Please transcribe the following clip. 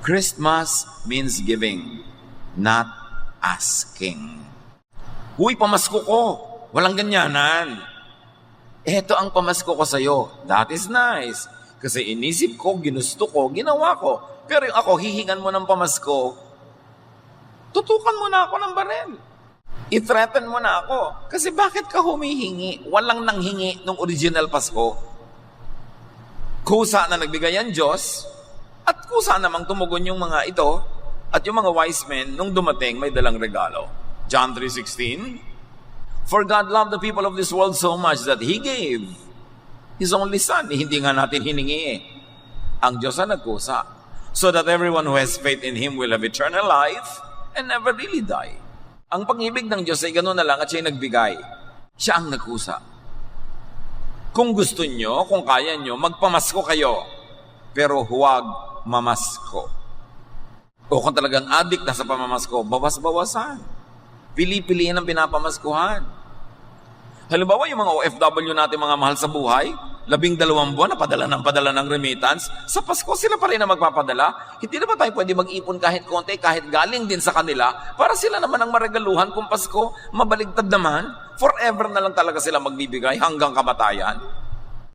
Christmas means giving, not asking. Huy, pamasko ko. Walang ganyanan. Ito ang pamasko ko sa'yo. That is nice. Kasi inisip ko, ginusto ko, ginawa ko. Pero yung ako, hihingan mo ng pamasko, tutukan mo na ako ng barel. I-threaten mo na ako. Kasi bakit ka humihingi? Walang nanghingi nung original Pasko. Kusa na nagbigay ang Diyos, kusa namang tumugon yung mga ito, at yung mga wise men, nung dumating, may dalang regalo. John 3.16, For God loved the people of this world so much that He gave His only Son. Hindi nga natin hiningi eh. Ang Diyos ang nagkusa. So that everyone who has faith in Him will have eternal life and never really die. Ang pag-ibig ng Diyos ay gano'n na lang at siya nagbigay. Siya ang nagkusa. Kung gusto nyo, kung kaya nyo, magpamasko kayo. Pero huwag mamasko. O kung talagang addict na sa pamamasko, bawas-bawasan. Pili-piliin ang pinapamaskuhan. Halimbawa, yung mga OFW natin, mga mahal sa buhay, labing dalawang buwan na padala ng padala ng remittance, sa Pasko sila pa rin na magpapadala. Hindi na ba tayo pwede mag-ipon kahit konti, kahit galing din sa kanila, para sila naman ang maregaluhan kung Pasko, mabaligtad naman, forever na lang talaga sila magbibigay hanggang kamatayan.